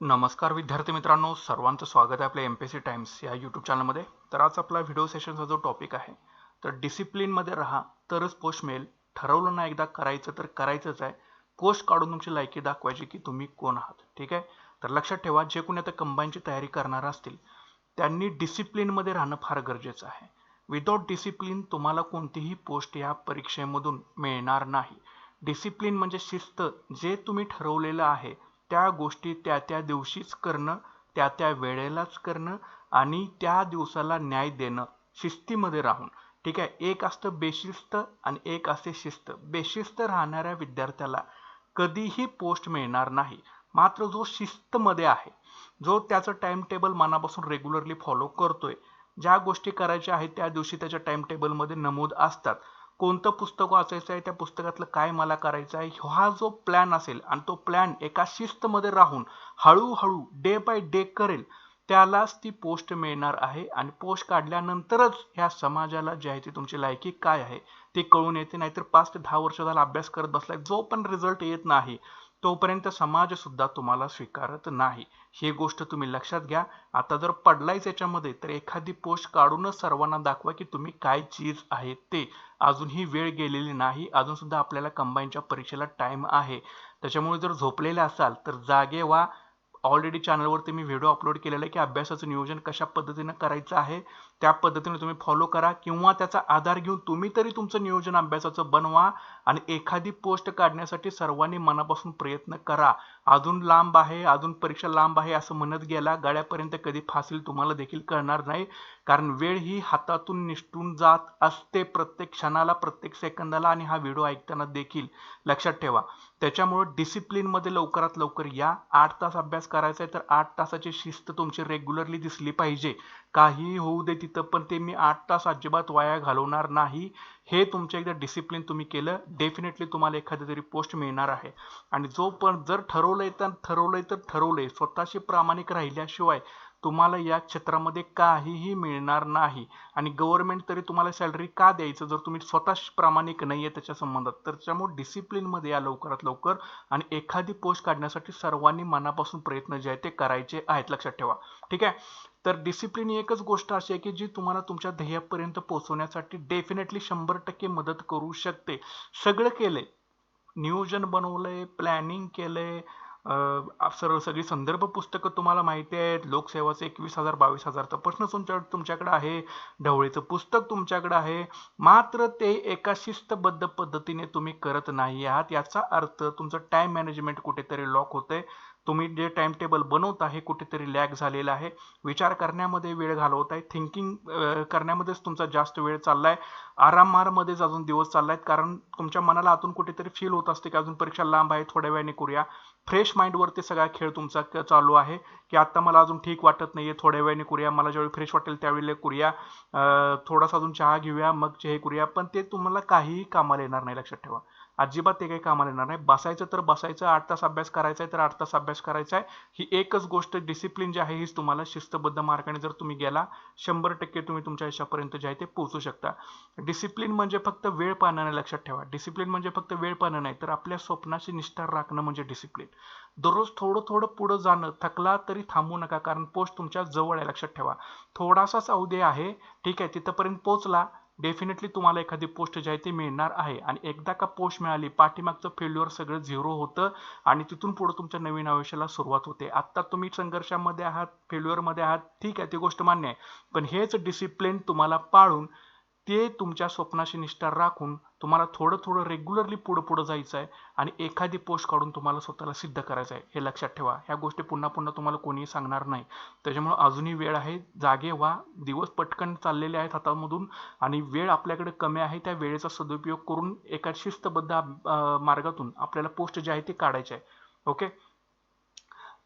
नमस्कार विद्यार्थी मित्रांनो सर्वांचं स्वागत आहे आपल्या एम पी सी टाइम्स या यूट्यूब चॅनलमध्ये तर आज आपला व्हिडिओ सेशनचा जो टॉपिक आहे तर डिसिप्लिनमध्ये राहा तरच पोस्ट मिळेल. ठरवलं ना एकदा करायचं तर करायचंच आहे. पोस्ट काढून तुमची लायकी दाखवायची की तुम्ही कोण आहात ठीक आहे? तर लक्षात ठेवा जे कोणी आता कंबाईनची तयारी करणार असतील त्यांनी डिसिप्लिनमध्ये राहणं फार गरजेचं आहे. विदाउट डिसिप्लिन तुम्हाला कोणतीही पोस्ट या परीक्षेमधून मिळणार नाही. डिसिप्लिन म्हणजे शिस्त जे तुम्ही ठरवलेलं आहे त्या गोष्टी त्या त्या दिवशीच करणं त्या त्या वेळेलाच करणं आणि त्या दिवसाला न्याय देणं शिस्तीमध्ये राहून. ठीक आहे? एक असतं बेशिस्त आणि एक असते शिस्त. बेशिस्त राहणाऱ्या विद्यार्थ्याला कधीही पोस्ट मिळणार नाही. मात्र जो शिस्तमध्ये आहे जो त्याचं टाइम टेबल मनापासून रेग्युलरली फॉलो करतोय ज्या गोष्टी करायच्या आहेत त्या दिवशी त्याच्या टाइम टेबलमध्ये नमूद असतात. कोणतं पुस्तक वाचायचं आहे त्या पुस्तकातलं काय मला करायचं आहे हा जो प्लॅन असेल आणि तो प्लॅन एका शिस्तमध्ये राहून हळूहळू डे बाय डे करेल त्यालाच ती पोस्ट मिळणार आहे. आणि पोस्ट काढल्यानंतरच ह्या समाजाला जे आहे ती तुमची लायकी काय आहे ते कळून येते. नाहीतर पाच ते दहा वर्ष झाला अभ्यास करत बसलाय जो पण रिझल्ट येत नाही तोपर्यंत समाज सुद्धा तुम्हाला स्वीकारत नाही. ही गोष्ट तुम्ही लक्षात घ्या. आता जर पडलायच याच्यामध्ये तर एखादी पोस्ट काढूनच सर्वांना दाखवा की तुम्ही काय चीज आहे ते. अजूनही वेळ गेलेली नाही. अजून सुद्धा आपल्याला कंबाईनच्या परीक्षेला टाइम आहे. त्याच्यामुळे जर झोपलेले असाल तर जागे व्हा. ऑलरेडी चॅनलवरती मी व्हिडिओ अपलोड केलेला आहे की अभ्यासाचं नियोजन कशा पद्धतीनं करायचं आहे त्या पद्धतीने तुम्ही फॉलो करा किंवा त्याचा आधार घेऊन तुम्ही तरी तुमचं नियोजन अभ्यासाचं बनवा आणि एखादी पोस्ट काढण्यासाठी सर्वांनी मनापासून प्रयत्न करा. अजून लांब आहे अजून परीक्षा लांब आहे असं म्हणत गेला गाड्यापर्यंत कधी फासील तुम्हाला देखील कळणार नाही. कारण वेळ ही हातातून निष्ठून जात असते प्रत्येक क्षणाला प्रत्येक सेकंदाला आणि हा व्हिडिओ ऐकताना देखील लक्षात ठेवा. त्याच्यामुळे डिसिप्लिनमध्ये लवकरात लवकर या. आठ तास अभ्यास करायचा आहे तर आठ तासाची शिस्त तुमची रेग्युलरली दिसली पाहिजे. काहीही होऊ दे तिथं पण ते मी आठ तास अजिबात वाया घालवणार नाही. हे तुमच्या एकदा डिसिप्लिन तुम्ही केलं डेफिनेटली तुम्हाला एखादी तरी पोस्ट मिळणार आहे. आणि जो पण जर ठरवलंय तर ठरवलंय तर ठरवलंय. स्वतःशी प्रामाणिक राहिल्याशिवाय तुम्हाला या क्षेत्रामध्ये काहीही मिळणार नाही. आणि गव्हर्नमेंट तरी तुम्हाला सॅलरी का द्यायचं? जर तुम्ही स्वतः प्रामाणिक नाही आहे त्याच्या संबंधात तर त्यामुळे डिसिप्लिनमध्ये या लवकरात लवकर आणि एखादी पोस्ट काढण्यासाठी सर्वांनी मनापासून प्रयत्न जे आहे ते करायचे आहेत. लक्षात ठेवा. ठीक आहे? तर डिसिप्लिन ही एकच गोष्ट अशी आहे की जी तुम्हाला तुमच्या ध्येयापर्यंत पोहोचवण्यासाठी डेफिनेटली शंभर टक्के मदत करू शकते. सगळं केलंय. नियोजन बनवलंय प्लॅनिंग केलंय सर्व सगळी संदर्भ पुस्तकं तुम्हाला माहिती आहेत. लोकसेवाचं एकवीस हजार बावीस हजारचा प्रश्न तुमच्या तुमच्याकडे आहे. ढवळीचं पुस्तक तुमच्याकडे आहे. मात्र ते एका शिस्तबद्ध पद्धतीने तुम्ही करत नाही आहात. याचा अर्थ तुमचं टाईम मॅनेजमेंट कुठेतरी लॉक होतंय. तुम्ही जे टाइम टेबल बनवता हे कुठेतरी लॅग झालेलं आहे. विचार करण्यामध्ये वेळ घालवत आहे. थिंकिंग करण्यामध्येच तुमचा जास्त वेळ चाललाय. आरामारमध्येच अजून दिवस चाललायत. कारण तुमच्या मनाला आतून कुठेतरी फील होत असते की अजून परीक्षा लांब आहे थोड्या वेळाने करूया. फ्रेश माइंडवरती सगळा खेळ तुमचा चालू आहे. की आता मला अजून ठीक वाटत नाहीये थोड्या वेळाने करूया. मला ज्यावेळी फ्रेश वाटेल त्यावेळेला करूया. थोडासा अजून चहा घेऊया मग हे करूया. पण ते तुम्हाला काहीही कामाला येणार नाही लक्षात ठेवा. अजिबात ते काही कामाला येणार नाही. बसायचं तर बसायचं आठ तास अभ्यास करायचा आहे तर आठ तास अभ्यास करायचा आहे. ही एकच गोष्ट डिसिप्लिन जी आहे हीच तुम्हाला शिस्तबद्ध मार्गाने जर तुम्ही गेला शंभर टक्के तुम्ही तुमच्या यशापर्यंत जे आहे ते पोहोचू शकता. डिसिप्लिन म्हणजे फक्त वेळ पाहणं लक्षात ठेवा. डिसिप्लिन म्हणजे फक्त वेळ पाहणं नाही तर आपल्या स्वप्नाशी निष्ठा राखणं म्हणजे डिसिप्लिन दररोज थोडं थोडं पुढं जाणं थकला तरी थांबू नका कारण पोस्ट तुमच्या जवळ आहे लक्षात ठेवा. थोडासाच अवधे आहे ठीक आहे तिथंपर्यंत पोहोचला डेफिनेटली तुम्हाला एखादी पोस्ट जी आहे ती मिळणार आहे. आणि एकदा का पोस्ट मिळाली पाठीमागचं फेल्युअर सगळं झिरो होतं आणि तिथून पुढे तुमच्या नवीन आयुष्याला सुरुवात होते. आत्ता तुम्ही संघर्षामध्ये आहात फेल्युअरमध्ये आहात ठीक आहे ती गोष्ट मान्य आहे. पण हेच डिसिप्लिन तुम्हाला पाळून ते तुमच्या स्वप्नाशी निष्ठा राखून तुम्हाला थोडं थोडं रेग्युलरली पुढं पुढं जायचं आहे आणि एखादी पोस्ट काढून तुम्हाला स्वतःला सिद्ध करायचं आहे. हे लक्षात ठेवा. ह्या गोष्टी पुन्हा पुन्हा तुम्हाला कोणीही सांगणार नाही. त्याच्यामुळे अजूनही वेळ आहे. जागे व्हा. दिवस पटकन चाललेले आहेत हातामधून आणि वेळ आपल्याकडे कमी आहे. त्या वेळेचा सदुपयोग करून एका शिस्तबद्ध मार्गातून आपल्याला पोस्ट जे आहे ते काढायचे आहे. ओके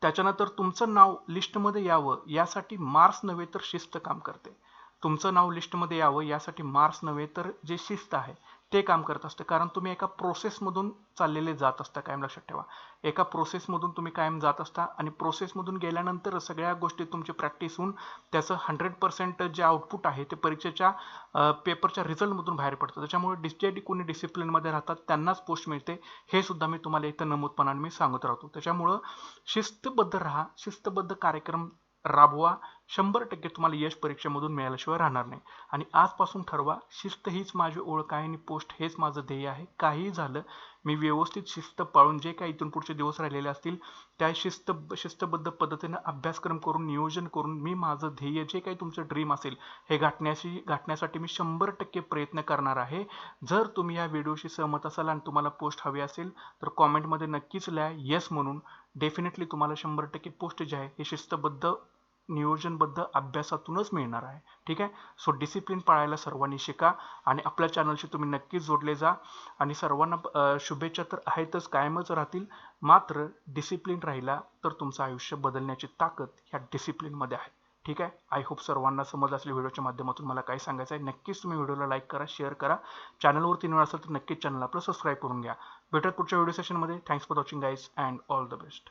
त्याच्यानंतर तुमचं नाव लिस्टमध्ये यावं. यासाठी मार्क्स नव्हे तर शिस्त काम करते. तुमचं नाव लिस्टमध्ये यावं यासाठी मार्क्स नव्हे तर जे शिस्त आहे ते काम करत असतं. कारण तुम्ही एका प्रोसेसमधून चाललेले जात असता कायम लक्षात ठेवा. एका प्रोसेसमधून तुम्ही कायम जात असता आणि प्रोसेसमधून गेल्यानंतर सगळ्या गोष्टी तुमची प्रॅक्टिस होऊन त्याचं हंड्रेड पर्सेंट जे आउटपुट आहे ते परीक्षेच्या पेपरच्या रिझल्टमधून बाहेर पडतं. त्याच्यामुळे डिस जे कोणी डिसिप्लिनमध्ये राहतात त्यांनाच पोस्ट मिळते. हे सुद्धा मी तुम्हाला इथं नमूदपणाने मी सांगत राहतो. त्याच्यामुळं शिस्तबद्ध राहा शिस्तबद्ध कार्यक्रम राबवा. शंभर टक्के तुम्हाला यश परीक्षेमधून मिळाल्याशिवाय राहणार नाही. आणि आजपासून ठरवा शिस्त हीच माझी ओळख आहे आणि पोस्ट हेच माझं ध्येय आहे. काहीही झालं मी व्यवस्थित शिस्त पाळून जे काही इथून पुढचे दिवस राहिलेले असतील त्या शिस्त शिस्तबद्ध पद्धतीनं अभ्यासक्रम करून नियोजन करून मी माझं ध्येय जे काही तुमचं ड्रीम असेल हे गाठण्याशी गाठण्यासाठी मी शंभर टक्के प्रयत्न करणार आहे. जर तुम्ही या व्हिडिओशी सहमत असाल आणि तुम्हाला पोस्ट हवी असेल तर कॉमेंटमध्ये नक्कीच लिहा येस म्हणून. डेफिनेटली तुम्हाला शंभर टक्के पोस्ट जे आहे हे शिस्तबद्ध नियोजनबद्ध अभ्यासातूनच मिळणार आहे. ठीक आहे? सो डिसिप्लिन पाळायला सर्वांनी शिका आणि आपल्या चॅनलशी तुम्ही नक्कीच जोडले जा आणि सर्वांना शुभेच्छा तर आहेतच कायमच राहतील. मात्र डिसिप्लिन राहिला तर तुमचं आयुष्य बदलण्याची ताकद ह्या डिसिप्लिनमध्ये आहे. ठीक आहे? आय होप सर्वांना समज असले व्हिडिओच्या माध्यमातून मला काय सांगायचं आहे. नक्कीच तुम्ही व्हिडिओला लाईक करा शेअर करा. चॅनलवरती वेळा असेल तर नक्कीच चॅनल आपलं सबस्क्राईब करून घ्या. भेटत पुढच्या व्हिडिओ सेशनमध्ये thanks for watching guys and all the best